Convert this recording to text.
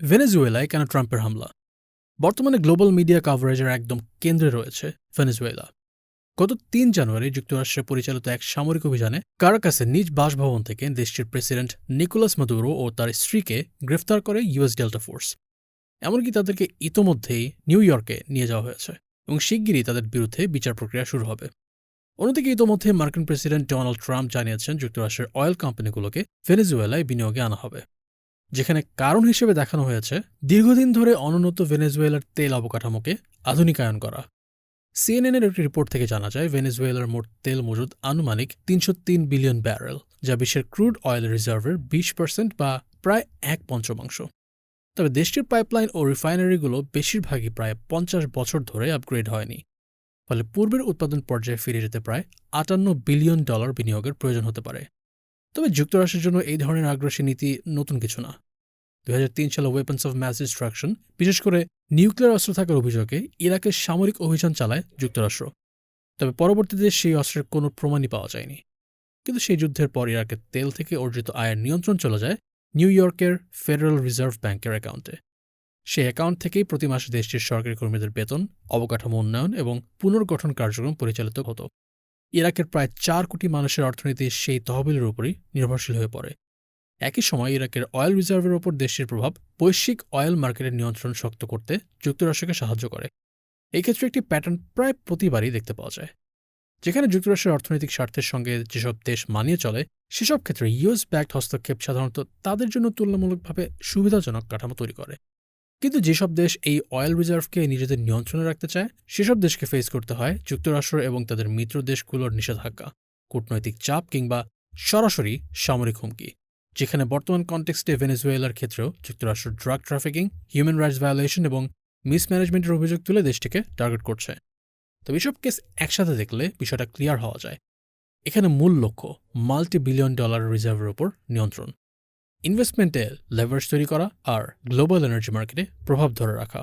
ভেনেজুয়েলায় কেন ট্রাম্পের হামলা? বর্তমানে গ্লোবাল মিডিয়া কাভারেজের একদম কেন্দ্রে রয়েছে ভেনেজুয়েলা। গত তিন জানুয়ারি যুক্তরাষ্ট্রে পরিচালিত এক সামরিক অভিযানে কারাকাসে নিজ বাসভবন থেকে দেশটির প্রেসিডেন্ট নিকোলাস মাদুরো ও তার স্ত্রীকে গ্রেফতার করে ইউএস ডেল্টা ফোর্স। এমনকি তাদেরকে ইতোমধ্যেই নিউ ইয়র্কে নিয়ে যাওয়া হয়েছে এবং শিগগিরই তাদের বিরুদ্ধে বিচার প্রক্রিয়া শুরু হবে। অন্যদিকে ইতোমধ্যে মার্কিন প্রেসিডেন্ট ডোনাল্ড ট্রাম্প জানিয়েছেন যুক্তরাষ্ট্রের অয়েল কোম্পানিগুলোকে ভেনেজুয়েলায় বিনিয়োগে আনা হবে। যেখানে কারণ হিসেবে দেখানো হয়েছে দীর্ঘদিন ধরে অনুন্নত ভেনেজুয়েলার তেল অবকাঠামোকে আধুনিকায়ন করা। সিএনএনের একটি রিপোর্ট থেকে জানা যায়, ভেনেজুয়েলার মোট তেল মজুদ আনুমানিক তিনশো তিন বিলিয়ন ব্যারেল, যা বিশ্বের ক্রুড অয়েল রিজার্ভের বিশ পার্সেন্ট বা প্রায় এক পঞ্চমাংশ। তবে দেশটির পাইপলাইন ও রিফাইনারিগুলো বেশিরভাগই প্রায় পঞ্চাশ বছর ধরে আপগ্রেড হয়নি, ফলে পূর্বের উৎপাদন পর্যায়ে ফিরে যেতে প্রায় আটান্ন বিলিয়ন ডলার বিনিয়োগের প্রয়োজন হতে পারে। তবে যুক্তরাষ্ট্রের জন্য এই ধরনের আগ্রাসী নীতি নতুন কিছু না। দু হাজার তিন সালে ওয়েপন্স অফ ম্যাস ডিস্ট্রাকশন বিশেষ করে নিউক্লিয়ার অস্ত্র থাকার অভিযোগে ইরাকের সামরিক অভিযান চালায় যুক্তরাষ্ট্র। তবে পরবর্তীতে সেই অস্ত্রের কোনো প্রমাণই পাওয়া যায়নি। কিন্তু সেই যুদ্ধের পর ইরাকের তেল থেকে অর্জিত আয়ের নিয়ন্ত্রণ চলে যায় নিউ ইয়র্কের ফেডারেল রিজার্ভ ব্যাংকের অ্যাকাউন্টে সেই অ্যাকাউন্ট থেকেই প্রতি মাসে দেশটির সরকারি কর্মীদের বেতন, অবকাঠামো উন্নয়ন এবং পুনর্গঠন কার্যক্রম পরিচালিত হতো। ইরাকের প্রায় চার কোটি মানুষের অর্থনীতি সেই তহবিলের উপরই নির্ভরশীল হয়ে পড়ে। একই সময় ইরাকের অয়েল রিজার্ভের ওপর দেশটির প্রভাব বৈশ্বিক অয়েল মার্কেটের নিয়ন্ত্রণ শক্ত করতে যুক্তরাষ্ট্রকে সাহায্য করে। এই ক্ষেত্রে একটি প্যাটার্ন প্রায় প্রতিবারই দেখতে পাওয়া যায়। যেখানে যুক্তরাষ্ট্রের অর্থনৈতিক স্বার্থের সঙ্গে যেসব দেশ মানিয়ে চলে, সেসব ক্ষেত্রে ইউএস ব্যাক্ট হস্তক্ষেপ সাধারণত তাদের জন্য তুলনামূলকভাবে সুবিধাজনক কাঠামো তৈরি করে। কিন্তু যেসব দেশ এই অয়েল রিজার্ভকে নিজেদের নিয়ন্ত্রণে রাখতে চায়, সেসব দেশকে ফেস করতে হয় যুক্তরাষ্ট্র এবং তাদের মিত্র দেশগুলোর নিষেধাজ্ঞা, কূটনৈতিক চাপ কিংবা সরাসরি সামরিক হুমকি, যেখানে বর্তমান কনটেক্সটে ভেনেজুয়েলার ক্ষেত্রেও যুক্তরাষ্ট্র drug trafficking human rights violation এবং মিসম্যানেজমেন্টের অভিযোগ তুলে দেশটিকে টার্গেট করছে। তবে এসব কেস একসাথে দেখলে বিষয়টা ক্লিয়ার হওয়া যায়। এখানে মূল লক্ষ্য মাল্টি বিলিয়ন ডলার রিজার্ভের ওপর নিয়ন্ত্রণ। ইনভেস্টমেন্টে লেভারেজ তৈরি করা আর গ্লোবাল এনার্জি মার্কেটে প্রভাব ধরে রাখা।